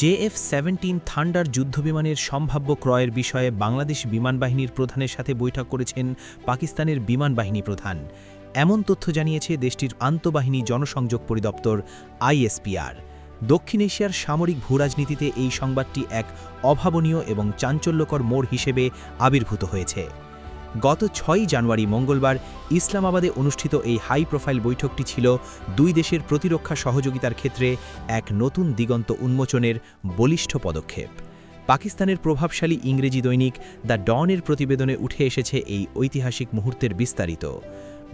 JF seventeen thunder যুদ্ধবিমানের সম্ভাব্য ক্রয়ের বিষয়ে বাংলাদেশ বিমান বাহিনীর প্রধানের সাথে বৈঠক করেছেন পাকিস্তানের বিমান বাহিনী প্রধান। এমন তথ্য জানিয়েছে দেশটির আন্তঃবাহিনী জনসংযোগ পরিদপ্তর আইএসপিআর। দক্ষিণ এশিয়ার সামরিক ভূরাজনীতিতে এই সংবাদটি এক অভাবনীয় এবং চাঞ্চল্যকর মোড় হিসেবে আবির্ভূত হয়েছে। গত ছয়ই জানুয়ারি মঙ্গলবার ইসলামাবাদে অনুষ্ঠিত এই হাই প্রোফাইল বৈঠকটি ছিল দুই দেশের প্রতিরক্ষা সহযোগিতার ক্ষেত্রে এক নতুন দিগন্ত উন্মোচনের বলিষ্ঠ পদক্ষেপ। পাকিস্তানের প্রভাবশালী ইংরেজি দৈনিক দ্য ডনের প্রতিবেদনে উঠে এসেছে এই ঐতিহাসিক মুহূর্তের বিস্তারিত।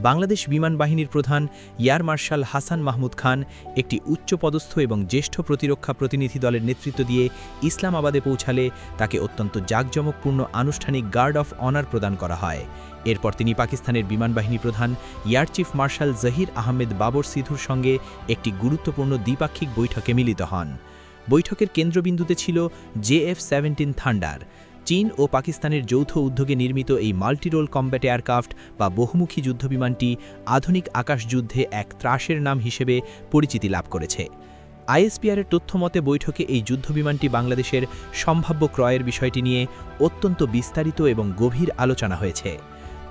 বাংলাদেশ বিমান বাহিনীর প্রধান এয়ার মার্শাল হাসান মাহমুদ খান, একটি উচ্চপদস্থ এবং জ্যেষ্ঠ প্রতিরক্ষা প্রতিনিধি দলের নেতৃত্ব দিয়ে ইসলামাবাদে পৌঁছালে তাকে অত্যন্ত জাঁকজমকপূর্ণ আনুষ্ঠানিক গার্ড অফ অনার প্রদান করা হয়। এরপর তিনি পাকিস্তানের বিমান বাহিনী প্রধান, air chief marshal Zaheer Ahmed Babar সিধুর সঙ্গে একটি গুরুত্বপূর্ণ দ্বিপাক্ষিক বৈঠকে মিলিত হন। বৈঠকের কেন্দ্রবিন্দুতে ছিল জে এফ সেভেন্টিন থান্ডার। চীন ও পাকিস্তানের যৌথ উদ্যোগে নির্মিত এই মাল্টিরোল কম্ব্যাট এয়ারক্রাফট বা বহুমুখী যুদ্ধবিমানটি আধুনিক আকাশযুদ্ধে এক ত্রাসের নাম হিসেবে পরিচিতি লাভ করেছে। আইএসপিআরের তথ্যমতে বৈঠকে এই যুদ্ধবিমানটি বাংলাদেশের সম্ভাব্য ক্রয়ের বিষয়টি নিয়ে অত্যন্ত বিস্তারিত এবং গভীর আলোচনা হয়েছে।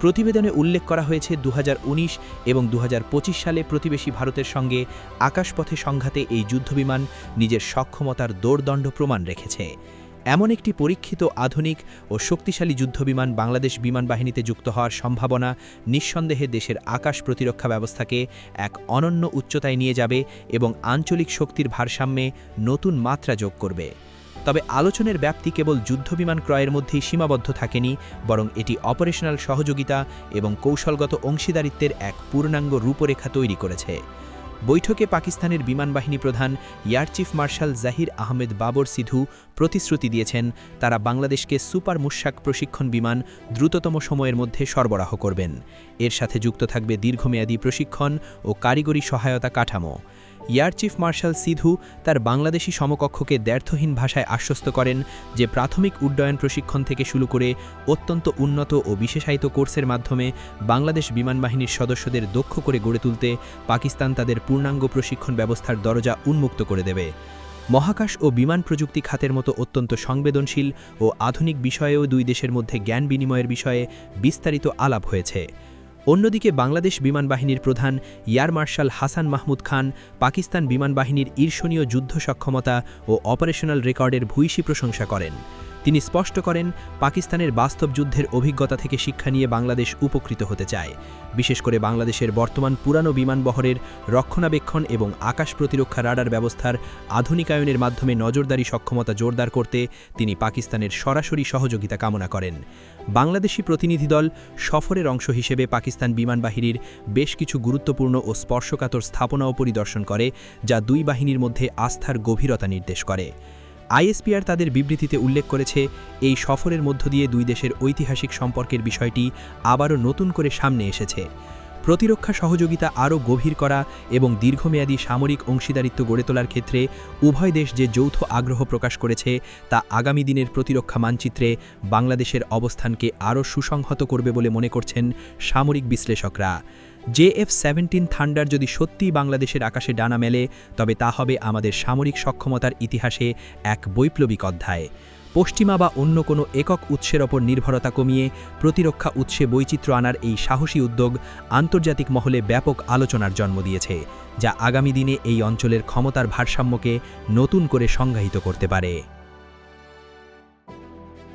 প্রতিবেদনে উল্লেখ করা হয়েছে দু হাজার উনিশ এবং দু হাজার পঁচিশ সালে প্রতিবেশী ভারতের সঙ্গে আকাশপথে সংঘাতে এই যুদ্ধবিমান নিজের সক্ষমতার দৌড়দণ্ড প্রমাণ রেখেছে। এমন একটি পরীক্ষিত, আধুনিক ও শক্তিশালী যুদ্ধবিমান বাংলাদেশ বিমান বাহিনীতে যুক্ত হওয়ার সম্ভাবনা নিঃসন্দেহে দেশের আকাশ প্রতিরক্ষা ব্যবস্থাকে এক অনন্য উচ্চতায় নিয়ে যাবে এবং আঞ্চলিক শক্তির ভারসাম্যে নতুন মাত্রা যোগ করবে। তবে আলোচনার ব্যাপ্তি কেবল যুদ্ধবিমান ক্রয়ের মধ্যেই সীমাবদ্ধ থাকেনি, বরং এটি অপারেশনাল সহযোগিতা এবং কৌশলগত অংশীদারিত্বের এক পূর্ণাঙ্গ রূপরেখা তৈরি করেছে। বৈঠকে পাকিস্তানের বিমান বাহিনী প্রধান air chief marshal Zaheer Ahmed Babar Sidhu প্রতিশ্রুতি দিয়েছেন, তারা বাংলাদেশকে সুপার মুশাক প্রশিক্ষণ বিমান দ্রুততম সময়ের মধ্যে সরবরাহ করবেন। এর সাথে যুক্ত থাকবে দীর্ঘমেয়াদী প্রশিক্ষণ ও কারিগরি সহায়তা কাঠামো। এয়ার চিফ মার্শাল সিধু তার বাংলাদেশি সমকক্ষকে দ্ব্যর্থহীন ভাষায় আশ্বস্ত করেন যে প্রাথমিক উড্ডয়ন প্রশিক্ষণ থেকে শুরু করে অত্যন্ত উন্নত ও বিশেষায়িত কোর্সের মাধ্যমে বাংলাদেশ বিমান বাহিনীর সদস্যদের দক্ষ করে গড়ে তুলতে পাকিস্তান তাদের পূর্ণাঙ্গ প্রশিক্ষণ ব্যবস্থার দরজা উন্মুক্ত করে দেবে। মহাকাশ ও বিমান প্রযুক্তি খাতের মতো অত্যন্ত সংবেদনশীল ও আধুনিক বিষয়েও দুই দেশের মধ্যে জ্ঞান বিনিময়ের বিষয়ে বিস্তারিত আলাপ হয়েছে। অন্যদিকে বাংলাদেশ বিমান বাহিনীর প্রধান ইয়ার মার্শাল হাসান মাহমুদ খান, পাকিস্তান বিমান বাহিনীর ঈর্ষণীয় যুদ্ধ সক্ষমতা ও অপারেশনাল রেকর্ডের ভূয়সী প্রশংসা করেন। তিনি স্পষ্ট করেন, পাকিস্তানের বাস্তব যুদ্ধের অভিজ্ঞতা থেকে শিক্ষা নিয়ে বাংলাদেশ উপকৃত হতে চায়। বিশেষ করে বাংলাদেশের বর্তমান পুরানো বিমানবহরের রক্ষণাবেক্ষণ এবং আকাশ প্রতিরক্ষা রাডার ব্যবস্থার আধুনিকায়নের মাধ্যমে নজরদারি সক্ষমতা জোরদার করতে তিনি পাকিস্তানের সরাসরি সহযোগিতা কামনা করেন। বাংলাদেশি প্রতিনিধি দল সফরের অংশ হিসেবে পাকিস্তান বিমান বাহিনীর বেশ কিছু গুরুত্বপূর্ণ ও স্পর্শকাতর স্থাপনাও পরিদর্শন করে, যা দুই বাহিনীর মধ্যে আস্থার গভীরতা নির্দেশ করে। আইএসপিআর তাদের বিবৃতিতে উল্লেখ করেছে, এই সফরের মধ্য দিয়ে দুই দেশের ঐতিহাসিক সম্পর্কের বিষয়টি আবারও নতুন করে সামনে এসেছে। প্রতিরক্ষা সহযোগিতা আরও গভীর করা এবং দীর্ঘমেয়াদী সামরিক অংশীদারিত্ব গড়ে তোলার ক্ষেত্রে উভয় দেশ যে যৌথ আগ্রহ প্রকাশ করেছে, তা আগামী দিনের প্রতিরক্ষা মানচিত্রে বাংলাদেশের অবস্থানকে আরও সুসংহত করবে বলে মনে করছেন সামরিক বিশ্লেষকরা। জেএফ সেভেন্টিন থান্ডার যদি সত্যিই বাংলাদেশের আকাশে ডানা মেলে, তবে তা হবে আমাদের সামরিক সক্ষমতার ইতিহাসে এক বৈপ্লবিক অধ্যায়। পশ্চিমা বা অন্য কোনো একক উৎসের ওপর নির্ভরতা কমিয়ে প্রতিরক্ষা উৎসে বৈচিত্র্য আনার এই সাহসী উদ্যোগ আন্তর্জাতিক মহলে ব্যাপক আলোচনার জন্ম দিয়েছে, যা আগামী দিনে এই অঞ্চলের ক্ষমতার ভারসাম্যকে নতুন করে সংজ্ঞায়িত করতে পারে।